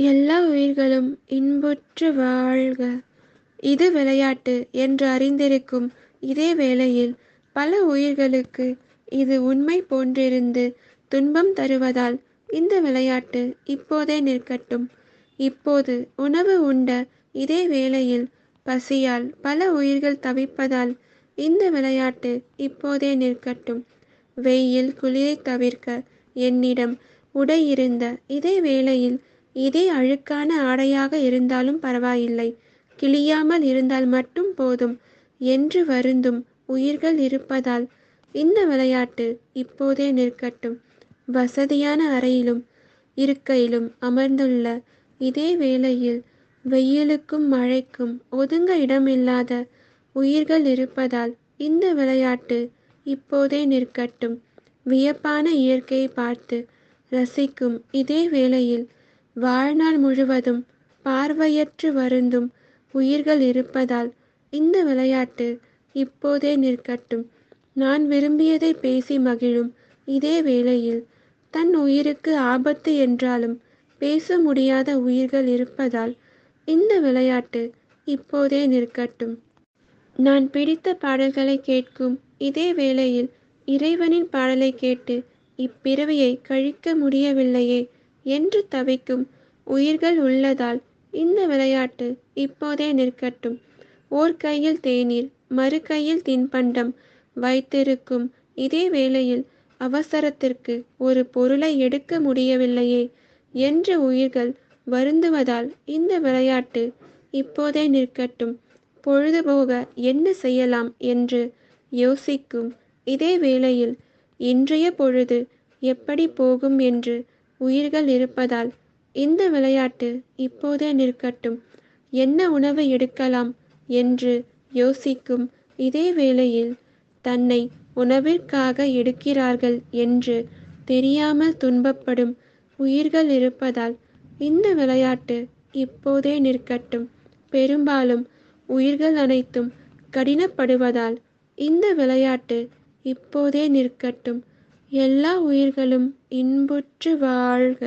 எல்லா உயிர்களும் இன்புற்று வாழ்க. இது விளையாட்டு என்று அறிந்திருக்கும் இதே வேளையில் பல உயிர்களுக்கு இது உண்மை போன்றிருந்து துன்பம் தருவதால் இந்த விளையாட்டு இப்போதே நிற்கட்டும். இப்போது உணவு உண்ட இதே வேளையில் பசியால் பல உயிர்கள் தவிப்பதால் இந்த விளையாட்டு இப்போதே நிற்கட்டும். வெயில் குளிரை தவிர்க்க என்னிடம் உடை இருந்த இதே வேளையில் இதே அழுக்கான ஆடையாக இருந்தாலும் பரவாயில்லை. கிழியாமல் இருந்தால் மட்டும் போதும். என்று வருந்தும். உயிர்கள் இருப்பதால். இந்த விளையாட்டு இப்போதே நிற்கட்டும். வசதியான அறையிலும் இருக்கையிலும் அமர்ந்துள்ள இதே வேளையில் வெயிலுக்கும் மழைக்கும் ஒதுங்க இடமில்லாத உயிர்கள் இருப்பதால் இந்த விளையாட்டு இப்போதே நிற்கட்டும். வியப்பான இயற்கையை பார்த்து ரசிக்கும் இதே வேளையில் வாழ்நாள் முழுவதும் பார்வையற்று வருந்தும் உயிர்கள் இருப்பதால் இந்த விளையாட்டு இப்போதே நிற்கட்டும். நான் விரும்பியதை பேசி மகிழும் இதே வேளையில் தன் உயிருக்கு ஆபத்து என்றாலும் பேச முடியாத உயிர்கள் இருப்பதால் இந்த விளையாட்டு இப்போதே நிற்கட்டும். நான் பிடித்த பாடல்களை கேட்கும் இதே வேளையில் இறைவனின் பாடலை கேட்டு இப்பிறவியை கழிக்க முடியவில்லையே என்று தவிக்கும் உயிர்கள் உள்ளதால் இந்த விளையாட்டு இப்போதே நிற்கட்டும். ஓர் கையில் தேநீர் மறு கையில் தின்பண்டம் வைத்திருக்கும் இதே வேளையில் அவசரத்திற்கு ஒரு பொருளை எடுக்க முடியவில்லையே என்ற உயிர்கள் வருந்துவதால் இந்த விளையாட்டு இப்போதே நிற்கட்டும். பொழுதுபோக என்ன செய்யலாம் என்று யோசிக்கும் இதே வேளையில் இன்றைய பொழுது எப்படி போகும் என்று உயிர்கள் இருப்பதால் இந்த விளையாட்டு இப்போதே நிற்கட்டும். என்ன உணவு எடுக்கலாம் என்று யோசிக்கும் இதே வேளையில் தன்னை உணவிற்காக எடுக்கிறார்கள் என்று தெரியாமல் துன்பப்படும் உயிர்கள் இருப்பதால் இந்த விளையாட்டு இப்போதே நிற்கட்டும். பெரும்பாலும் உயிர்கள் அனைத்தும் கடினப்படுவதால் இந்த விளையாட்டு இப்போதே நிற்கட்டும். எல்லா உயிர்களும் இன்புற்று வாழ்க.